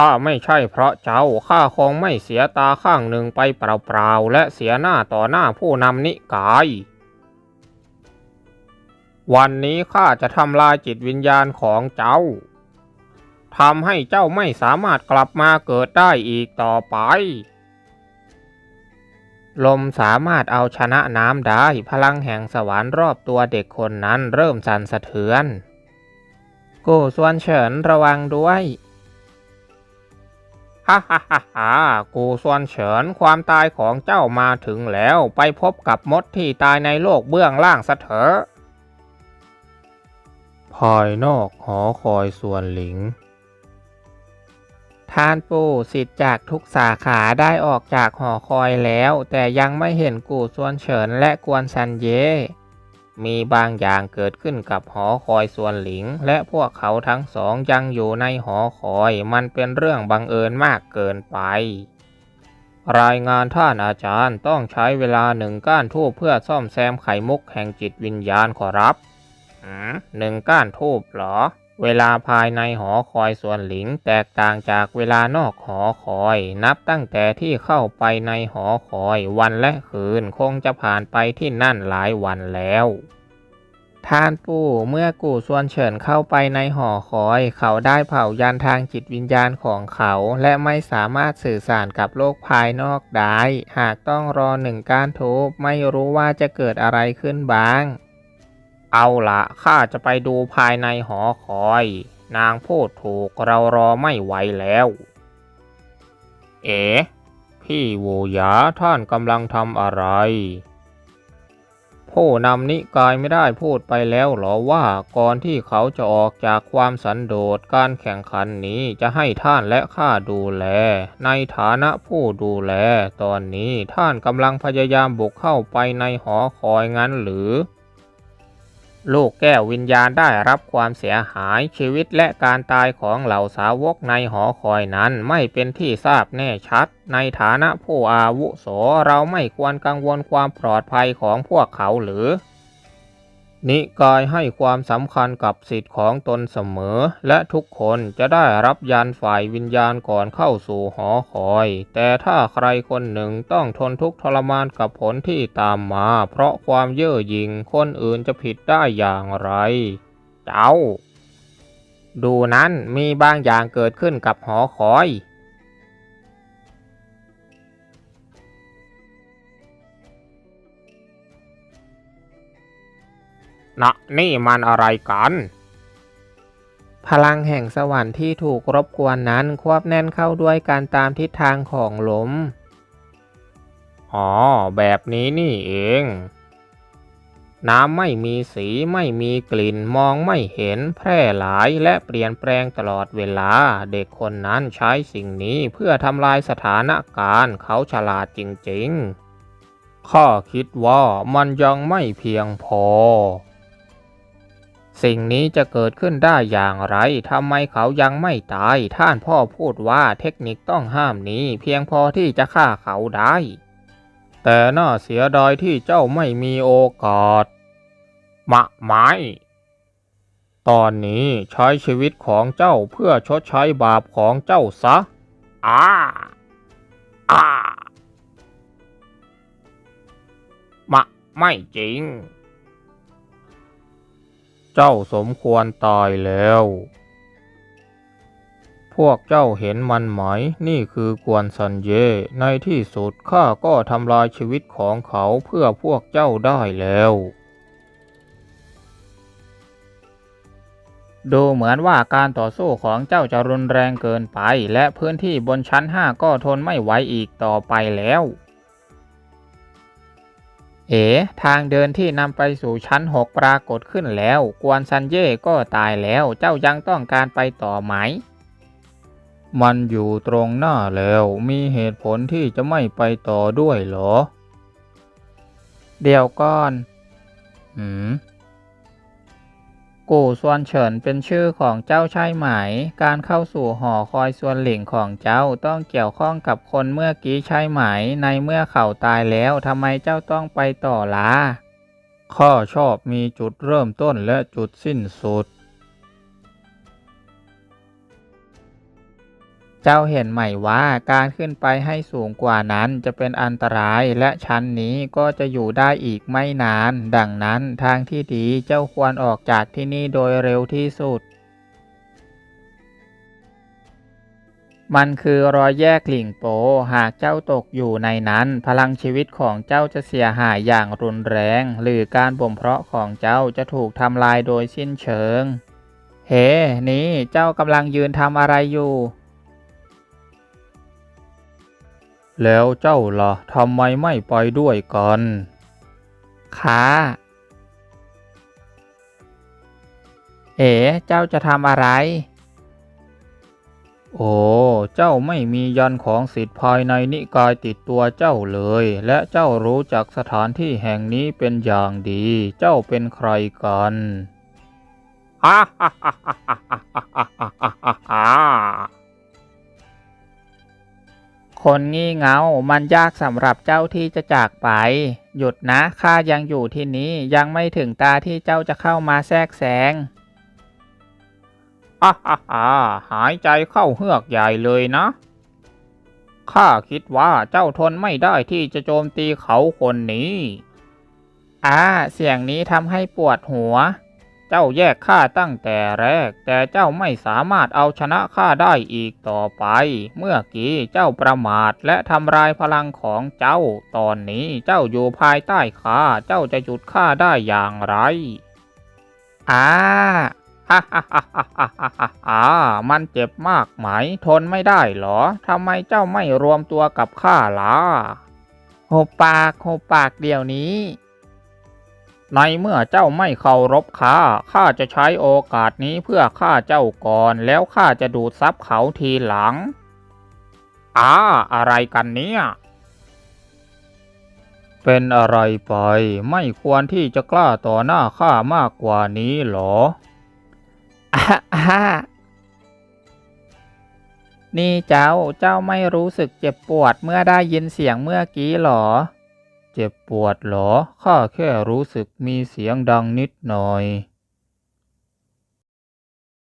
ถ้าไม่ใช่เพราะเจ้าข้าคงไม่เสียตาข้างหนึ่งไปเปล่าๆและเสียหน้าต่อหน้าผู้นำนิกาย วันนี้ข้าจะทำลายจิตวิญญาณของเจ้าทำให้เจ้าไม่สามารถกลับมาเกิดได้อีกต่อไป ลมสามารถเอาชนะน้ำได้พลังแห่งสวรรค์รอบตัวเด็กคนนั้นเริ่มสั่นสะเทือน กูส่วนเฉินระวังด้วย ฮ่าฮ่าฮ่าฮ่ากูส่วนเฉินความตายของเจ้ามาถึงแล้ว ไปพบกับมดที่ตายในโลกเบื้องล่างซะเถอะภายนอกหอคอยส่วนหลิง ท่านปู่สิทธิ์จากทุกสาขาได้ออกจากหอคอยแล้ว แต่ยังไม่เห็นกูส่วนเฉินและกวนซันเย มีบางอย่างเกิดขึ้นกับหอคอยส่วนหลิง และพวกเขาทั้งสองยังอยู่ในหอคอย มันเป็นเรื่องบังเอิญมากเกินไป รายงานท่านอาจารย์ต้องใช้เวลาหนึ่งก้านทูบเพื่อซ่อมแซมไข่มุกแห่งจิตวิญญาณขอรับหืมหนึ่งก้านทูบเหรอ เวลาภายในหอคอยส่วนหลิงแตกต่างจากเวลานอกหอคอย นับตั้งแต่ที่เข้าไปในหอคอยวันและคืนคงจะผ่านไปที่นั่นหลายวันแล้วท่านปู่เมื่อกูส่วนเฉินเข้าไปในหอคอย เขาได้เผายันทางจิตวิญญาณของเขา และไม่สามารถสื่อสารกับโลกภายนอกได้ หากต้องรอหนึ่งการทุบไม่รู้ว่าจะเกิดอะไรขึ้นบ้าง เอาละข้าจะไปดูภายในหอคอย นางพูดถูกเรารอไม่ไหวแล้ว เอ๋พี่วูหยาท่านกำลังทำอะไร ผู้นำนิกายไม่ได้พูดไปแล้วหรอว่าก่อนที่เขาจะออกจากความสันโดษการแข่งขันนี้จะให้ท่านและข้าดูแล ในฐานะผู้ดูแล ตอนนี้ท่านกำลังพยายามบุกเข้าไปในหอคอยงั้นหรือ ลูกแก้ววิญญาณได้รับความเสียหายชีวิตและการตายของเหล่าสาวกในหอคอยนั้นไม่เป็นที่ทราบแน่ชัด ในฐานะผู้อาวุโสเราไม่ควรกังวลความปลอดภัยของพวกเขาหรือ นิกายให้ความสำคัญกับสิทธิ์ของตนเสมอ และทุกคนจะได้รับยานฝ่ายวิญญาณก่อนเข้าสู่หอคอย แต่ถ้าใครคนหนึ่งต้องทนทุกข์ทรมานกับผลที่ตามมา เพราะความเย่อหยิ่งคนอื่นจะผิดได้อย่างไร เจ้า ดูนั้นมีบางอย่างเกิดขึ้นกับหอคอย นะนี่มันอะไรกัน พลังแห่งสวรรค์ที่ถูกรบกวนนั้นควบแน่นเข้าด้วยการตามทิศทางของลม อ๋อ แบบนี้นี่เอง น้ำไม่มีสีไม่มีกลิ่นมองไม่เห็นแพร่หลายและเปลี่ยนแปลงตลอดเวลา เด็กคนนั้นใช้สิ่งนี้เพื่อทำลายสถานการณ์เขาฉลาดจริงๆข้าคิดว่ามันยังไม่เพียงพอ สิ่งนี้จะเกิดขึ้นได้อย่างไร ทำไมเขายังไม่ตาย ท่านพ่อพูดว่าเทคนิคต้องห้ามนี้ เพียงพอที่จะฆ่าเขาได้ แต่น่าเสียดายที่เจ้าไม่มีโอกาส มะไม้ตอนนี้ใช้ชีวิตของเจ้าเพื่อชดใช้บาปของเจ้าซะอ้าอ้ามะไม่จริง เจ้าสมควรตายแล้ว พวกเจ้าเห็นมันไหม นี่คือกวนซันเย ในที่สุดข้าก็ทำลายชีวิตของเขาเพื่อพวกเจ้าได้แล้วดูเหมือนว่าการต่อสู้ของเจ้าจะรุนแรงเกินไป และพื้นที่บนชั้นห้าก็ทนไม่ไหวอีกต่อไปแล้ว เอ๋ ทางเดินที่นำไปสู่ชั้นหกปรากฏขึ้นแล้ว กวนซันเย่ก็ตายแล้ว เจ้ายังต้องการไปต่อไหม มันอยู่ตรงหน้าแล้ว มีเหตุผลที่จะไม่ไปต่อด้วยเหรอ เดี๋ยวก่อน หืม กูส่วนเฉินเป็นชื่อของเจ้าใช่ไหม การเข้าสู่หอคอยส่วนหลิงของเจ้าต้องเกี่ยวข้องกับคนเมื่อกี้ใช่ไหม ในเมื่อเขาตายแล้วทำไมเจ้าต้องไปต่อล่ะข้อชอบมีจุดเริ่มต้นและจุดสิ้นสุด จเจ้าเห็นไหมว่าการขึ้นไปให้สูงกว่านั้นจะเป็นอันตรายและชั้นนี้ก็จะอยู่ได้อีกไม่นาน ดังนั้นทางที่ดีเจ้าควรออกจากที่นี่โดยเร็วที่สุด มันคือรอยแยกหลิงโป หากเจ้าตกอยู่ในนั้น พลังชีวิตของเจ้าจะเสียหายอย่างรุนแรง หรือการบ่มเพาะของเจ้าจะถูกทำลายโดยสิ้นเชิง เฮ้ นี่เจ้ากำลังยืนทำอะไรอยู่ แล้วเจ้าละ่ะทำไมไม่ไปด้วยกันค่ะเอ๋เจ้าจะทำอะไร โอ้ เจ้าไม่มียันของสิทธิภายในนิกายติดตัวเจ้าเลย และเจ้ารู้จักสถานที่แห่งนี้เป็นอย่างดี เจ้าเป็นใครกันฮ่าฮ่าฮ่าฮ่าฮ่าฮ่าฮ่า คนงี่เงา มันยากสำหรับเจ้าที่จะจากไป หยุดนะ ข้ายังอยู่ที่นี้ยังไม่ถึงตาที่เจ้าจะเข้ามาแทรกแซงฮ่าฮ่าฮ่าหายใจเข้าเฮือกใหญ่เลยนะ ข้าคิดว่าเจ้าทนไม่ได้ที่จะโจมตีเขาคนนี้ อ่า เสียงนี้ทำให้ปวดหัว เจ้าแยกข้าตั้งแต่แรก แต่เจ้าไม่สามารถเอาชนะข้าได้อีกต่อไป เมื่อกี้เจ้าประมาทและทำลายพลังของเจ้า ตอนนี้เจ้าอยู่ภายใต้ข้า เจ้าจะหยุดข้าได้อย่างไรอ่าฮ่าฮ่าฮ่าฮ่าฮ่าฮ่ามันเจ็บมากไหม ทนไม่ได้หรอ ทำไมเจ้าไม่รวมตัวกับข้าล่ะหุบปากหุบปากเดี๋ยวนี้ ในเมื่อเจ้าไม่เคารพข้า ข้าจะใช้โอกาสนี้เพื่อฆ่าเจ้าก่อน แล้วข้าจะดูดซับเขาทีหลังอ้าอะไรกันเนี่ยเป็นอะไรไป ไม่ควรที่จะกล้าต่อหน้าข้ามากกว่านี้หรออ่าอ่านี่เจ้า เจ้าไม่รู้สึกเจ็บปวดเมื่อได้ยินเสียงเมื่อกี้หรอ เจ็บปวดหรอ ข้าแค่รู้สึกมีเสียงดังนิดหน่อย